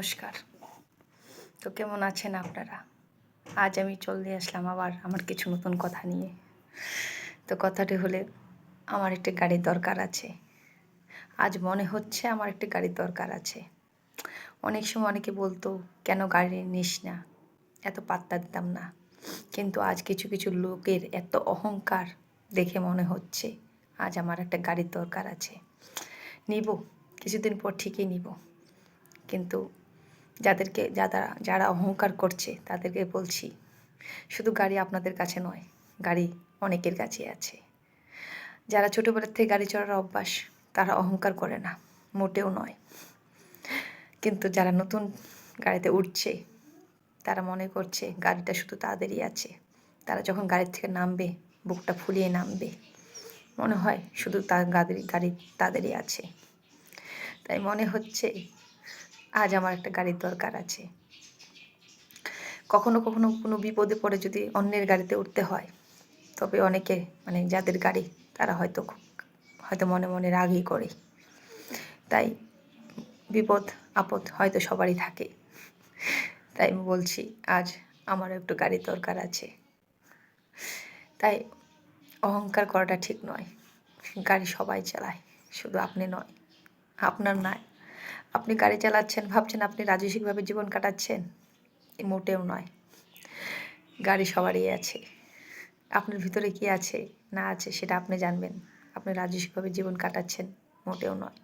নমস্কার। তো কেমন আছেন আপনারা? আজ আমি চলে আসলাম আবার আমার কিছু নতুন কথা নিয়ে। তো কথাটি হলে, আমার একটি গাড়ির দরকার আছে। আজ মনে হচ্ছে আমার একটি গাড়ির দরকার আছে। অনেক সময় অনেকে বলতো, কেন গাড়ি নিস না? এত পাত্তা দিতাম না। কিন্তু আজ কিছু কিছু লোকের এত অহংকার দেখে মনে হচ্ছে, আজ আমার একটা গাড়ির দরকার আছে। নিব, কিছুদিন পর ঠিকই নিব। কিন্তু যাদেরকে যারা যারা অহংকার করছে, তাদেরকে বলছি, শুধু গাড়ি আপনাদের কাছে নয়, গাড়ি অনেকের কাছে আছে। যারা ছোটোবেলার থেকে গাড়ি চড়ার অভ্যাস, তারা অহংকার করে না, মোটেও নয়। কিন্তু যারা নতুন গাড়িতে উঠছে, তারা মনে করছে গাড়িটা শুধু তাদেরই আছে। তারা যখন গাড়ির থেকে নামবে, বুকটা ফুলিয়ে নামবে, মনে হয় শুধু তার গাড়ি গাড়ি তাদেরই আছে। তাই মনে হচ্ছে আজ আমার একটা গাড়ির দরকার আছে। কখনো কখনো কোনো বিপদে পড়ে যদি অন্যের গাড়িতে উঠতে হয়, তবে অনেকে মানে যাদের গাড়ি, তারা হয়তো হয়তো মনে মনে রাগই করে। তাই বিপদ, আপদ হয়তো সবারই থাকে। তাই আমি বলছি, আজ আমার একটু গাড়ির দরকার আছে। তাই অহংকার করাটা ঠিক নয়। গাড়ি সবাই চালায়, শুধু আপনি নয়, আপনার নয় আপনি গাড়ি চালাচ্ছেন, ভাবছেন আপনি রাজস্বিকভাবে জীবন কাটাচ্ছেন? এ মোটেও নয়। গাড়ি সবারই আছে। আপনার ভিতরে কি আছে, না আছে সেটা আপনি জানবেন। আপনি রাজস্বিকভাবে জীবন কাটাচ্ছেন, মোটেও নয়।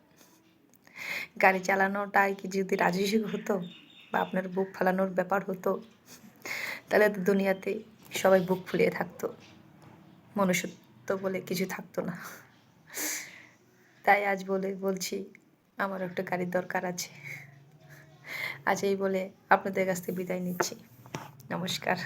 গাড়ি চালানোটাই কি যদি রাজস্বিক হতো বা আপনার বুক ফালানোর ব্যাপার হতো, তাহলে তো দুনিয়াতে সবাই বুক ফুলিয়ে থাকতো। মনুষ্যত্ব বলে কিছু থাকতো না। তাই আজ বলে, বলছি আমার একটা গাড়ির দরকার আছে। আজ এই বলে আপনাদের কাছ থেকে বিদায় নিচ্ছি। নমস্কার।